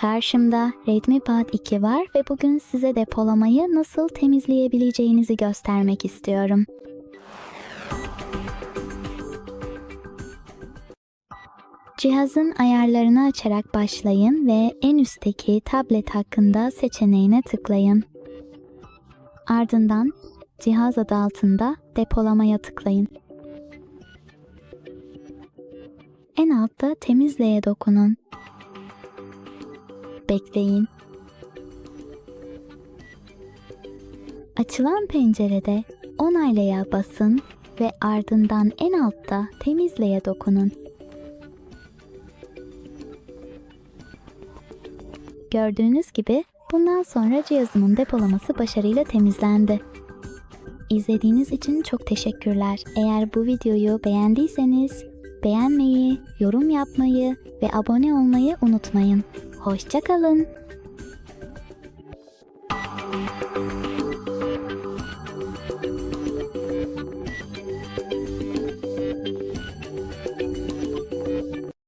Karşımda Redmi Pad 2 var ve bugün size depolamayı nasıl temizleyebileceğinizi göstermek istiyorum. Cihazın ayarlarını açarak başlayın ve en üstteki tablet hakkında seçeneğine tıklayın. Ardından cihaz adı altında depolamaya tıklayın. En altta temizleye dokunun. Bekleyin. Açılan pencerede onaylaya basın ve ardından en altta temizleye dokunun. Gördüğünüz gibi bundan sonra cihazımın depolaması başarıyla temizlendi. İzlediğiniz için çok teşekkürler. Eğer bu videoyu beğendiyseniz beğenmeyi, yorum yapmayı ve abone olmayı unutmayın. Hoşçakalın.